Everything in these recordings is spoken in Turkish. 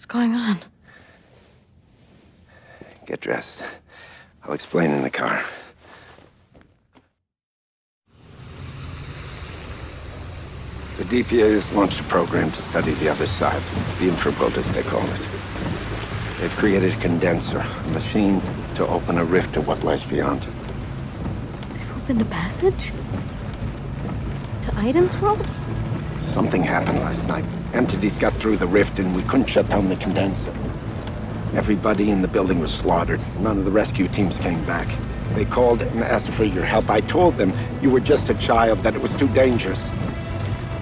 What's going on? Get dressed. I'll explain in the car. The DPA has launched a program to study the other side, the infraworld as they call it. They've created a condenser, a machine to open a rift to what lies beyond. They've opened a passage? To Aiden's world? Something happened last night. Entities got through the rift and we couldn't shut down the condenser. Everybody in the building was slaughtered. None of the rescue teams came back. They called and asked for your help. I told them you were just a child, that it was too dangerous.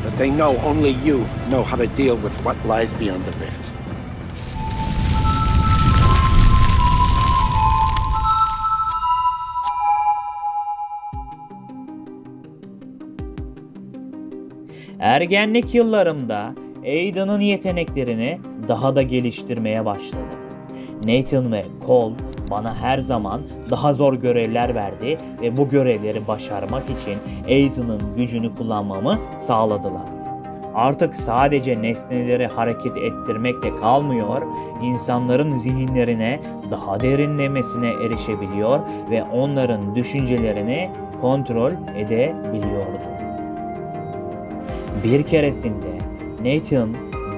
But they know only you know how to deal with what lies beyond the rift. Ergenlik yıllarımda Aiden'ın yeteneklerini daha da geliştirmeye başladım. Nathan ve Cole bana her zaman daha zor görevler verdi ve bu görevleri başarmak için Aiden'ın gücünü kullanmamı sağladılar. Artık sadece nesneleri hareket ettirmekle kalmıyor, insanların zihinlerine daha derinlemesine erişebiliyor ve onların düşüncelerini kontrol edebiliyordum. Bir keresinde Nathan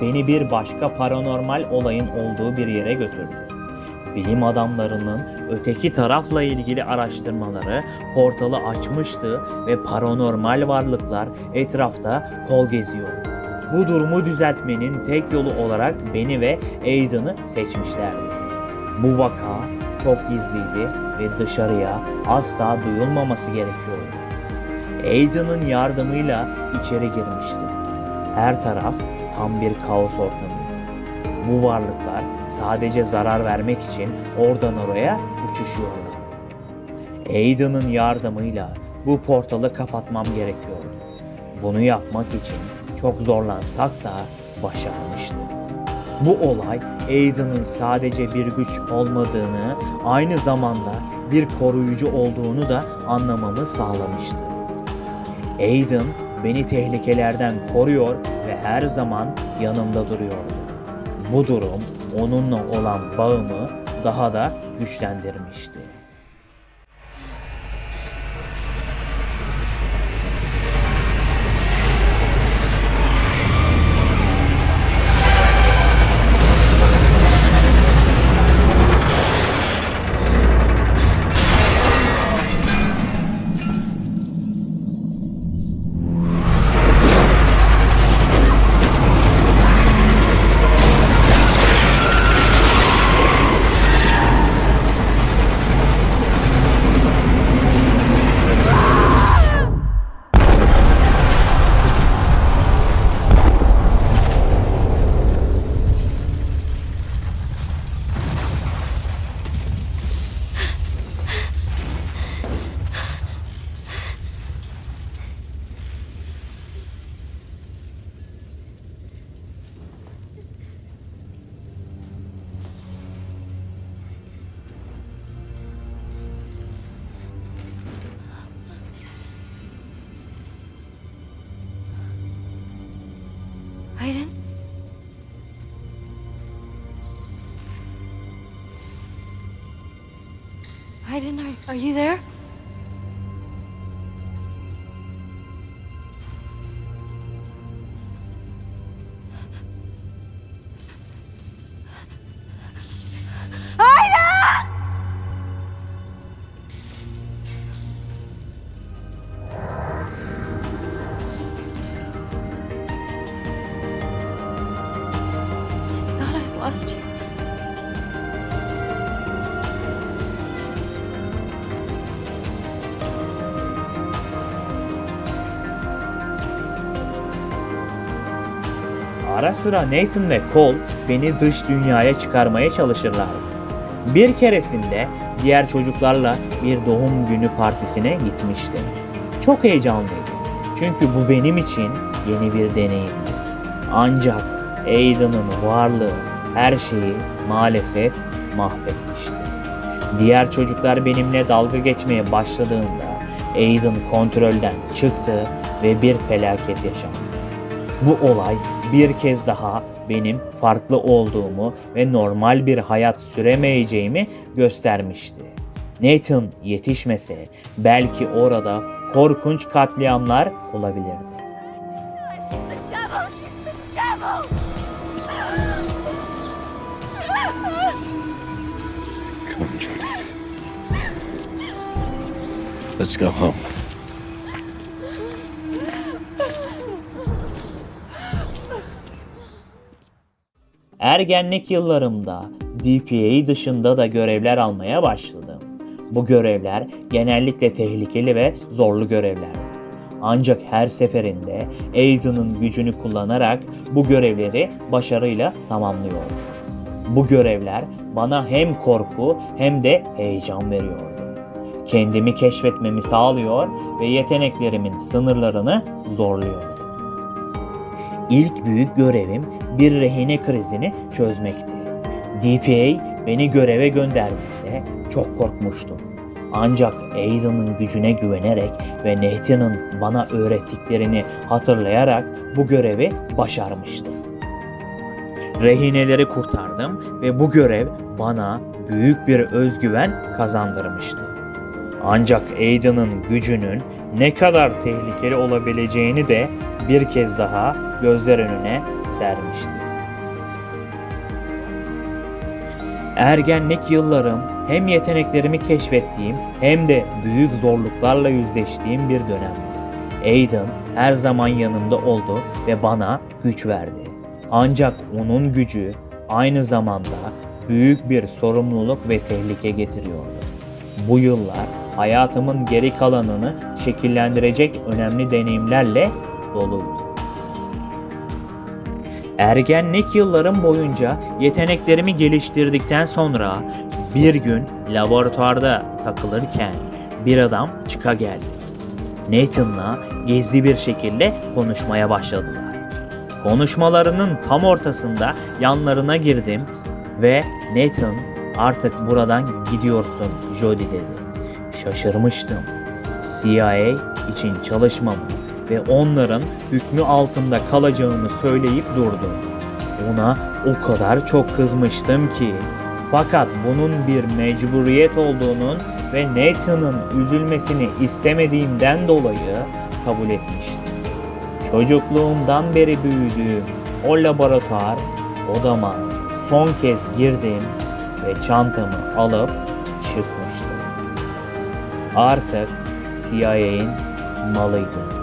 beni bir başka paranormal olayın olduğu bir yere götürdü. Bilim adamlarının öteki tarafla ilgili araştırmaları portalı açmıştı ve paranormal varlıklar etrafta kol geziyordu. Bu durumu düzeltmenin tek yolu olarak beni ve Aiden'ı seçmişlerdi. Bu vaka çok gizliydi ve dışarıya asla duyulmaması gerekiyordu. Aiden'ın yardımıyla içeri girmişti. Her taraf tam bir kaos ortamıydı. Bu varlıklar sadece zarar vermek için oradan oraya uçuşuyorlar. Aiden'ın yardımıyla bu portalı kapatmam gerekiyordu. Bunu yapmak için çok zorlansak da başarmıştı. Bu olay Aiden'ın sadece bir güç olmadığını, aynı zamanda bir koruyucu olduğunu da anlamamı sağlamıştı. Aiden beni tehlikelerden koruyor ve her zaman yanımda duruyordu. Bu durum onunla olan bağımı daha da güçlendirmişti. Aiden, are, are you there? Lost you. Ara sıra Nathan ve Cole beni dış dünyaya çıkarmaya çalışırlardı. Bir keresinde diğer çocuklarla bir doğum günü partisine gitmiştim. Çok heyecanlıydım. Çünkü bu benim için yeni bir deneyimdi. Ancak Aiden'ın varlığı her şeyi maalesef mahvetmişti. Diğer çocuklar benimle dalga geçmeye başladığında Aiden kontrolden çıktı ve bir felaket yaşandı. Bu olay bir kez daha benim farklı olduğumu ve normal bir hayat süremeyeceğimi göstermişti. Nathan yetişmese belki orada korkunç katliamlar olabilirdi. Let's go home. Ergenlik yıllarımda DPA dışında da görevler almaya başladım. Bu görevler genellikle tehlikeli ve zorlu görevlerdi. Ancak her seferinde Aiden'ın gücünü kullanarak bu görevleri başarıyla tamamlıyordum. Bu görevler bana hem korku hem de heyecan veriyordu. Kendimi keşfetmemi sağlıyor ve yeteneklerimin sınırlarını zorluyordu. İlk büyük görevim bir rehine krizini çözmekti. DPA beni göreve gönderdiğinde çok korkmuştum. Ancak Aiden'ın gücüne güvenerek ve Nathan'ın bana öğrettiklerini hatırlayarak bu görevi başarmıştım. Rehineleri kurtardım ve bu görev bana büyük bir özgüven kazandırmıştı. Ancak Aiden'ın gücünün ne kadar tehlikeli olabileceğini de bir kez daha gözler önüne sermişti. Ergenlik yıllarım hem yeteneklerimi keşfettiğim hem de büyük zorluklarla yüzleştiğim bir dönemdi. Aiden her zaman yanımda oldu ve bana güç verdi. Ancak onun gücü aynı zamanda büyük bir sorumluluk ve tehlike getiriyordu. Bu yıllar hayatımın geri kalanını şekillendirecek önemli deneyimlerle doluydu. Ergenlik yıllarım boyunca yeteneklerimi geliştirdikten sonra bir gün laboratuvarda takılırken bir adam çıka geldi. Nathan'la gizli bir şekilde konuşmaya başladılar. Konuşmalarının tam ortasında yanlarına girdim ve Nathan artık buradan gidiyorsun Jody dedi. Şaşırmıştım. CIA için çalışmamı ve onların hükmü altında kalacağımı söyleyip durdum. Ona o kadar çok kızmıştım ki fakat bunun bir mecburiyet olduğunun ve Nathan'ın üzülmesini istemediğimden dolayı kabul etmiştim. Çocukluğumdan beri büyüdüğüm o laboratuvar odama son kez girdim ve çantamı alıp çıkmıştım. Artık CIA'in malıydım.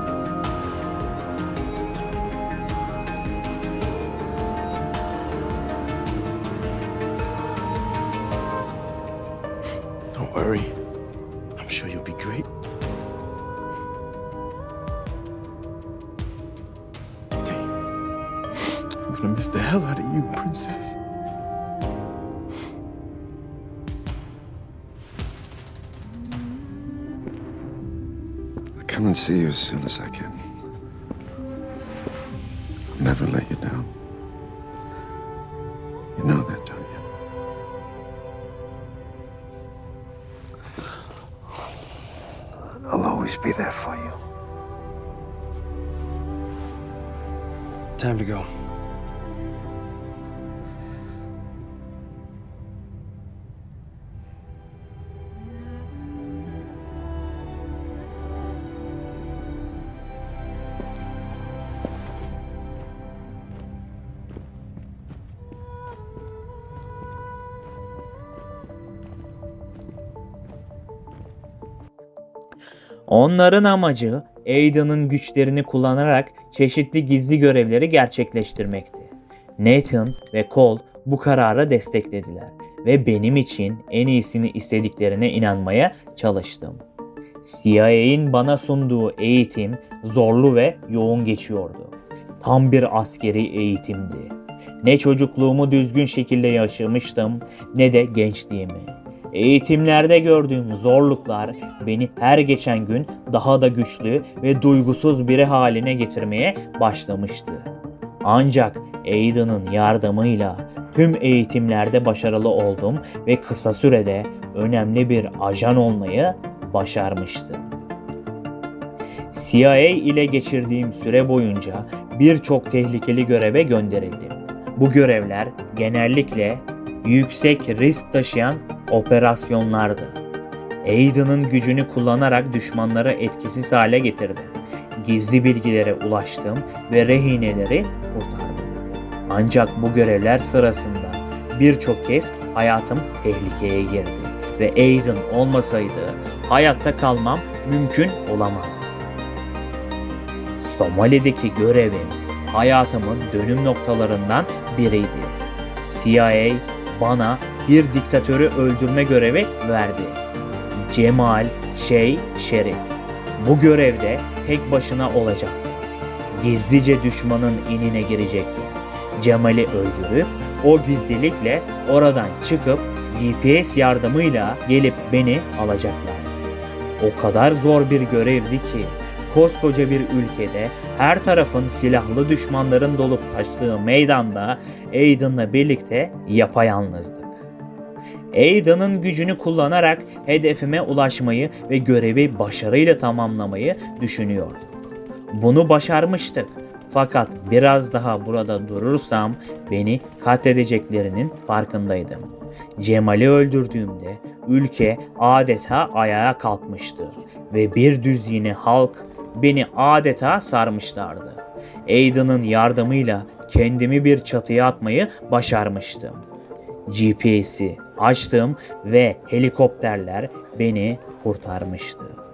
Soon as I can. I'll never let you down. You know that, don't you? I'll always be there for you. Time to go. Onların amacı Aiden'ın güçlerini kullanarak çeşitli gizli görevleri gerçekleştirmekti. Nathan ve Cole bu karara desteklediler ve benim için en iyisini istediklerine inanmaya çalıştım. CIA'in bana sunduğu eğitim zorlu ve yoğun geçiyordu. Tam bir askeri eğitimdi. Ne çocukluğumu düzgün şekilde yaşamıştım ne de gençliğimi. Eğitimlerde gördüğüm zorluklar beni her geçen gün daha da güçlü ve duygusuz biri haline getirmeye başlamıştı. Ancak Aiden'ın yardımıyla tüm eğitimlerde başarılı oldum ve kısa sürede önemli bir ajan olmayı başarmıştım. CIA ile geçirdiğim süre boyunca birçok tehlikeli göreve gönderildim. Bu görevler genellikle yüksek risk taşıyan operasyonlardı. Aiden'ın gücünü kullanarak düşmanları etkisiz hale getirdim. Gizli bilgilere ulaştım ve rehineleri kurtardım. Ancak bu görevler sırasında birçok kez hayatım tehlikeye girdi ve Aiden olmasaydı hayatta kalmam mümkün olamazdı. Somali'deki görevim hayatımın dönüm noktalarından biriydi. CIA bana bir diktatörü öldürme görevi verdi. Cemal Şey Şerif. Bu görevde tek başına olacaktı. Gizlice düşmanın inine girecekti. Cemal'i öldürüp o gizlilikle oradan çıkıp GPS yardımıyla gelip beni alacaklar. O kadar zor bir görevdi ki koskoca bir ülkede her tarafın silahlı düşmanların dolup taştığı meydanda Aiden'la birlikte yapayalnızdık. Aiden'ın gücünü kullanarak hedefime ulaşmayı ve görevi başarıyla tamamlamayı düşünüyorduk. Bunu başarmıştık. Fakat biraz daha burada durursam beni katledeceklerinin farkındaydım. Cemal'i öldürdüğümde ülke adeta ayağa kalkmıştı ve bir düzine halk beni adeta sarmışlardı. Aiden'ın yardımıyla kendimi bir çatıya atmayı başarmıştım. GPS'i açtım ve helikopterler beni kurtarmıştı.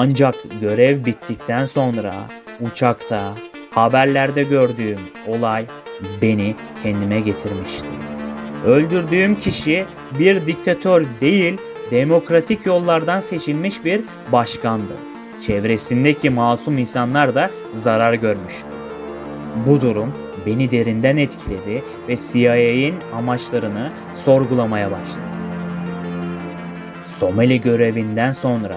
Ancak görev bittikten sonra uçakta haberlerde gördüğüm olay beni kendime getirmişti. Öldürdüğüm kişi bir diktatör değil, demokratik yollardan seçilmiş bir başkandı. Çevresindeki masum insanlar da zarar görmüştü. Bu durum beni derinden etkiledi ve CIA'in amaçlarını sorgulamaya başladım. Somali görevinden sonra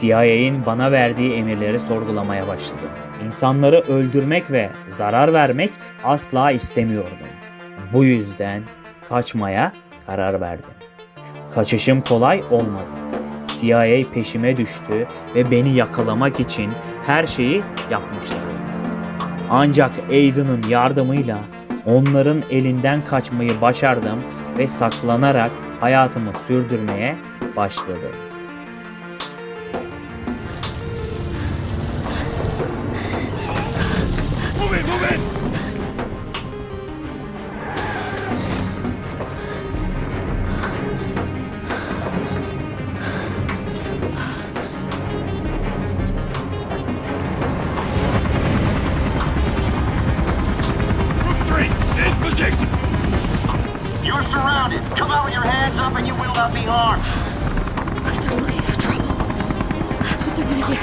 CIA'in bana verdiği emirleri sorgulamaya başladım. İnsanları öldürmek ve zarar vermek asla istemiyordum. Bu yüzden kaçmaya karar verdim. Kaçışım kolay olmadı. CIA peşime düştü ve beni yakalamak için her şeyi yapmışlardı. Ancak Aiden'ın yardımıyla onların elinden kaçmayı başardım ve saklanarak hayatımı sürdürmeye başladım. If they're looking for trouble, that's what they're gonna get.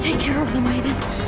Take care of them, Aiden.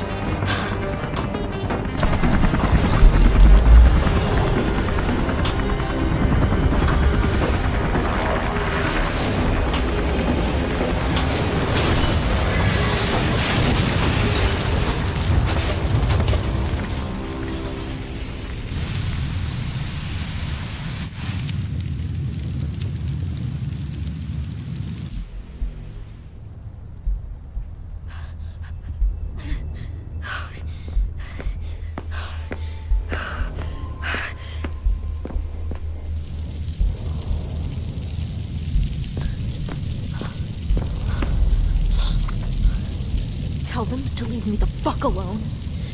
Tell them to leave me the fuck alone.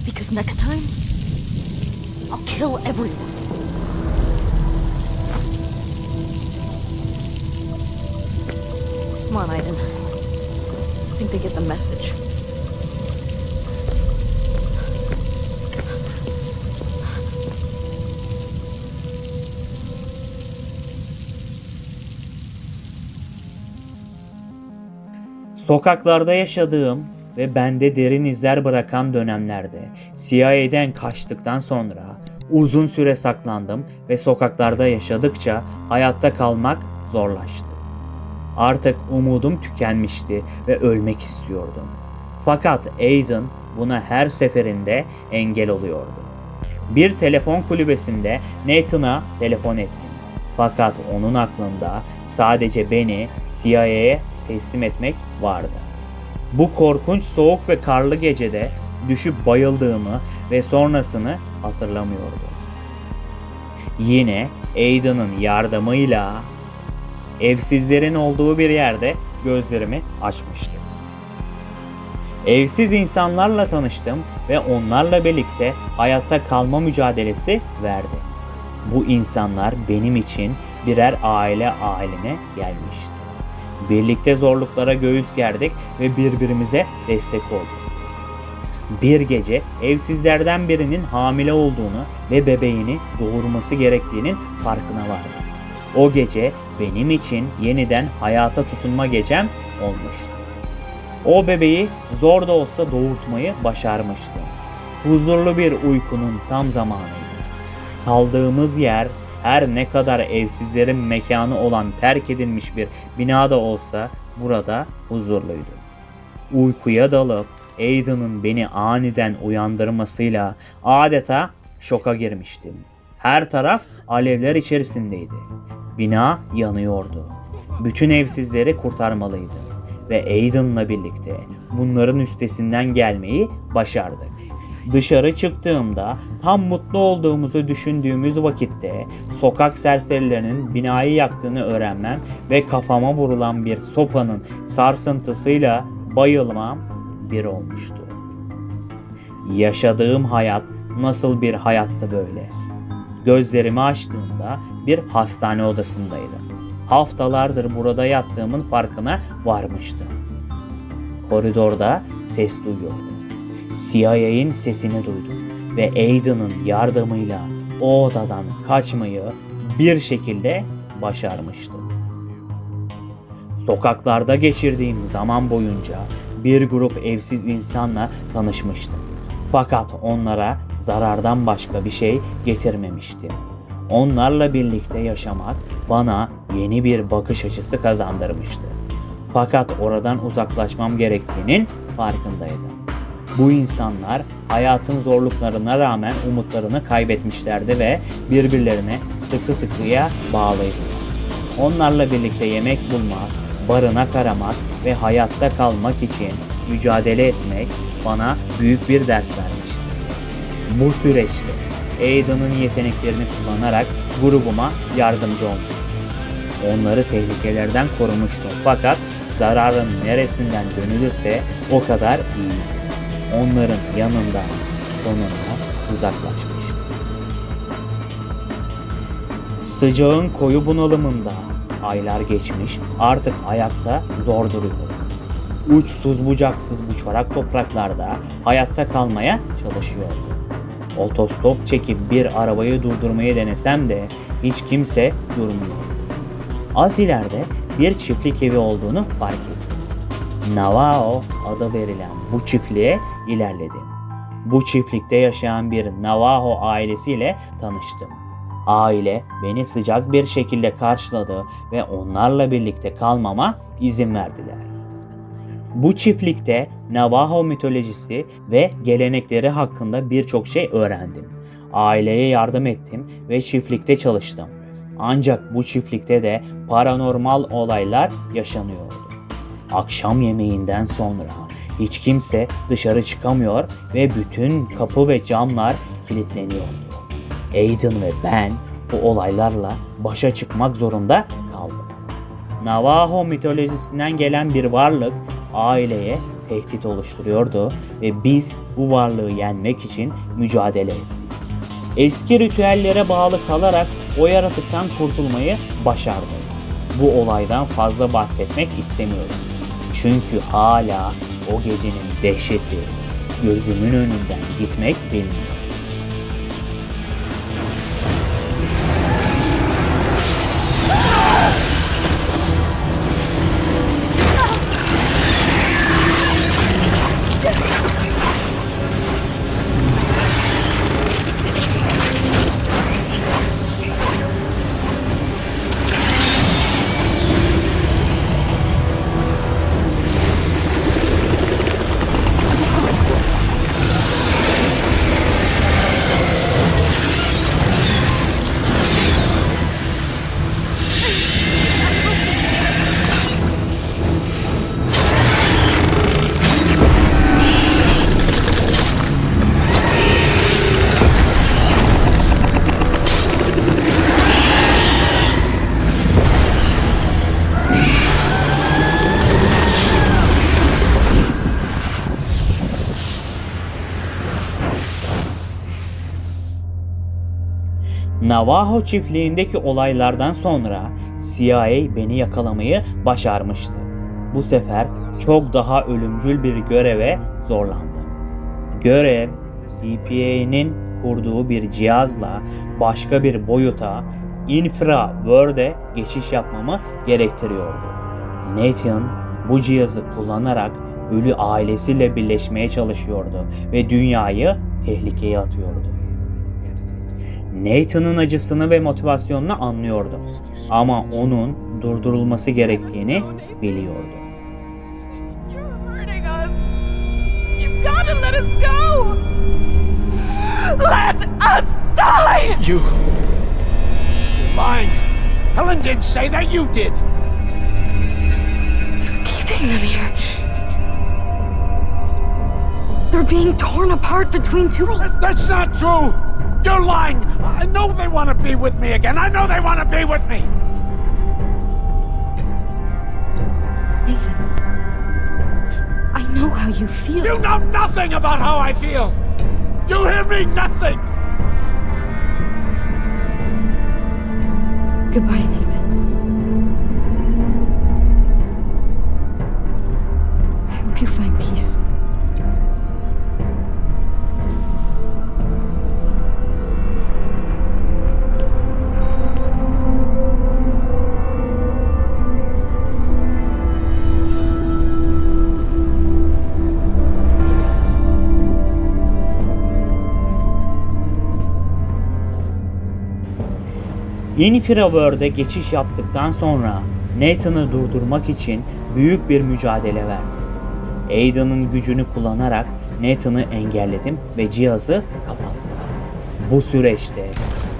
Because next time, I'll kill everyone. Come on, Aiden. I think they get the message. Sokaklarda yaşadığım ve bende derin izler bırakan dönemlerde CIA'den kaçtıktan sonra uzun süre saklandım ve sokaklarda yaşadıkça hayatta kalmak zorlaştı. Artık umudum tükenmişti ve ölmek istiyordum. Fakat Aiden buna her seferinde engel oluyordu. Bir telefon kulübesinde Nathan'a telefon ettim. Fakat onun aklında sadece beni CIA'ye teslim etmek vardı. Bu korkunç soğuk ve karlı gecede düşüp bayıldığımı ve sonrasını hatırlamıyordu. Yine Aiden'ın yardımıyla evsizlerin olduğu bir yerde gözlerimi açmıştım. Evsiz insanlarla tanıştım ve onlarla birlikte hayatta kalma mücadelesi verdi. Bu insanlar benim için birer aile haline gelmişti. Birlikte zorluklara göğüs gerdik ve birbirimize destek olduk. Bir gece evsizlerden birinin hamile olduğunu ve bebeğini doğurması gerektiğinin farkına vardım. O gece benim için yeniden hayata tutunma gecem olmuştu. O bebeği zor da olsa doğurtmayı başarmıştım. Huzurlu bir uykunun tam zamanıydı. Kaldığımız yer her ne kadar evsizlerin mekanı olan terk edilmiş bir binada olsa burada huzurluydu. Uykuya dalıp Aiden'ın beni aniden uyandırmasıyla adeta şoka girmiştim. Her taraf alevler içerisindeydi. Bina yanıyordu. Bütün evsizleri kurtarmalıydım ve Aiden'la birlikte bunların üstesinden gelmeyi başardık. Dışarı çıktığımda tam mutlu olduğumuzu düşündüğümüz vakitte sokak serserilerinin binayı yaktığını öğrenmem ve kafama vurulan bir sopanın sarsıntısıyla bayılmam bir olmuştu. Yaşadığım hayat nasıl bir hayattı böyle? Gözlerimi açtığımda bir hastane odasındaydım. Haftalardır burada yattığımın farkına varmıştım. Koridorda ses duyuyordum. CIA'in sesini duydum ve Aiden'ın yardımıyla o odadan kaçmayı bir şekilde başarmıştım. Sokaklarda geçirdiğim zaman boyunca bir grup evsiz insanla tanışmıştım. Fakat onlara zarardan başka bir şey getirmemiştim. Onlarla birlikte yaşamak bana yeni bir bakış açısı kazandırmıştı. Fakat oradan uzaklaşmam gerektiğinin farkındaydım. Bu insanlar hayatın zorluklarına rağmen umutlarını kaybetmişlerdi ve birbirlerine sıkı sıkıya bağlıydılar. Onlarla birlikte yemek bulmak, barınak aramak ve hayatta kalmak için mücadele etmek bana büyük bir ders vermişti. Bu süreçte Aiden'ın yeteneklerini kullanarak grubuma yardımcı olmuştum. Onları tehlikelerden korumuştum fakat zararın neresinden dönülürse o kadar iyi. Onların yanından sonunda uzaklaşmıştı. Sıcağın koyu bunalımında aylar geçmiş artık ayakta zor duruyordum. Uçsuz bucaksız bu çorak topraklarda hayatta kalmaya çalışıyordum. Otostop çekip bir arabayı durdurmayı denesem de hiç kimse durmuyor. Az ileride bir çiftlik evi olduğunu fark ettim. Navajo adı verilen bu çiftliğe ilerledim. Bu çiftlikte yaşayan bir Navajo ailesiyle tanıştım. Aile beni sıcak bir şekilde karşıladı ve onlarla birlikte kalmama izin verdiler. Bu çiftlikte Navajo mitolojisi ve gelenekleri hakkında birçok şey öğrendim. Aileye yardım ettim ve çiftlikte çalıştım. Ancak bu çiftlikte de paranormal olaylar yaşanıyordu. Akşam yemeğinden sonra hiç kimse dışarı çıkamıyor ve bütün kapı ve camlar kilitleniyordu. Aiden ve ben bu olaylarla başa çıkmak zorunda kaldık. Navajo mitolojisinden gelen bir varlık aileye tehdit oluşturuyordu ve biz bu varlığı yenmek için mücadele ettik. Eski ritüellere bağlı kalarak o yaratıktan kurtulmayı başardık. Bu olaydan fazla bahsetmek istemiyorum. Çünkü hala o gecenin dehşeti gözümün önünden gitmek bilmiyor. Navajo çiftliğindeki olaylardan sonra CIA beni yakalamayı başarmıştı. Bu sefer çok daha ölümcül bir göreve zorlandım. Görev, DPA'nın kurduğu bir cihazla başka bir boyuta, infra world'e geçiş yapmamı gerektiriyordu. Nathan bu cihazı kullanarak ölü ailesiyle birleşmeye çalışıyordu ve dünyayı tehlikeye atıyordu. Nathan'ın acısını ve motivasyonunu anlıyordu. Ama onun durdurulması gerektiğini biliyordu. You're hurting us. You've got to let us go. Let us die. You... Lying. Helen did say that you did. You're keeping them here. They're being torn apart between two worlds. That's not true. You're lying. I know they want to be with me again. I know they want to be with me. Nathan, I know how you feel. You know nothing about how I feel. You hear me? Nothing. Goodbye, Nathan. Infraworld'e geçiş yaptıktan sonra Nathan'ı durdurmak için büyük bir mücadele verdi. Aidan'ın gücünü kullanarak Nathan'ı engelledim ve cihazı kapattım. Bu süreçte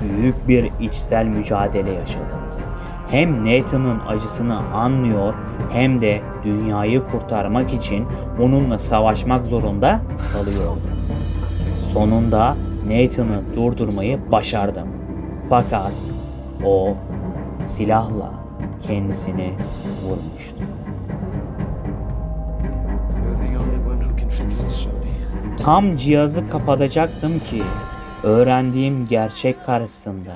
büyük bir içsel mücadele yaşadım. Hem Nathan'ın acısını anlıyor hem de dünyayı kurtarmak için onunla savaşmak zorunda kalıyordum. Sonunda Nathan'ı durdurmayı başardım. Fakat o silahla kendisini vurmuştu. Tam cihazı kapatacaktım ki öğrendiğim gerçek karşısında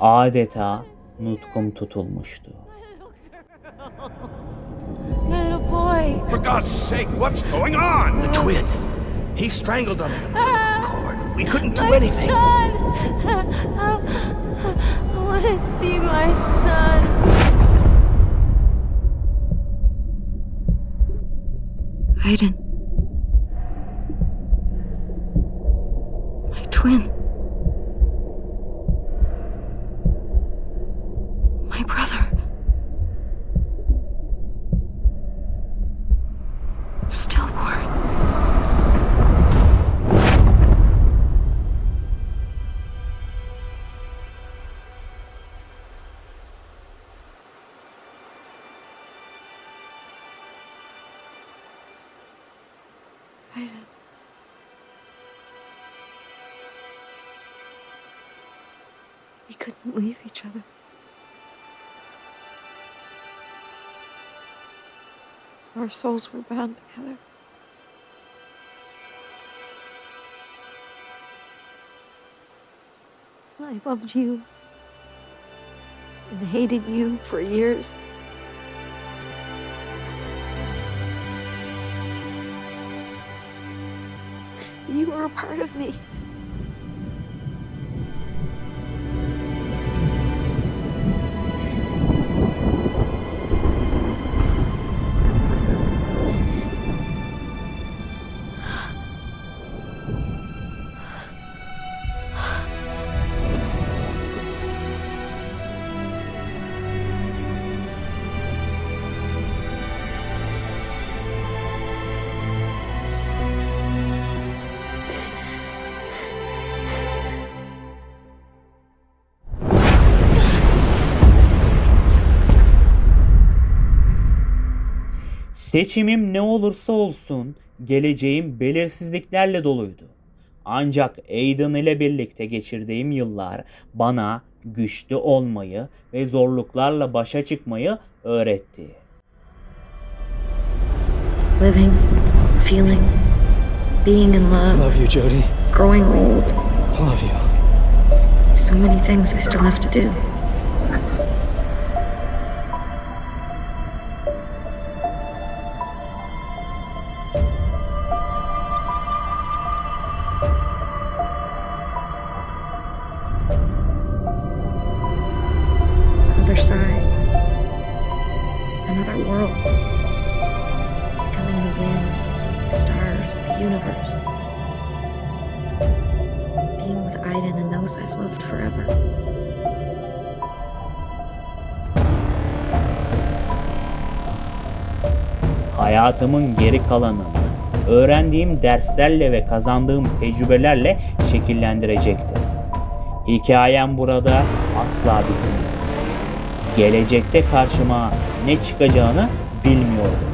adeta nutkum tutulmuştu. Little boy. For God's sake, what's going on? The twin. He strangled cord. We couldn't do My anything. son. I, I want to see my son. Aiden. My twin. We couldn't leave each other. Our souls were bound together. I loved you and hated you for years. You were a part of me. Seçimim ne olursa olsun geleceğim belirsizliklerle doluydu. Ancak Aiden ile birlikte geçirdiğim yıllar bana güçlü olmayı ve zorluklarla başa çıkmayı öğretti. Living, feeling, being in I love, love you, Jody. growing old. I love you. So many things I still have to do. Hayatımın geri kalanını öğrendiğim derslerle ve kazandığım tecrübelerle şekillendirecekti. Hikayem burada asla bitmiyor. Gelecekte karşıma ne çıkacağını bilmiyordum.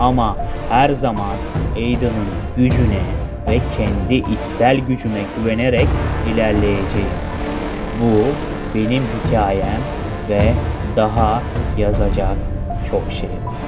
Ama her zaman Aiden'ın gücüne ve kendi içsel gücüme güvenerek ilerleyeceğim. Bu benim hikayem ve daha yazacak çok şey var.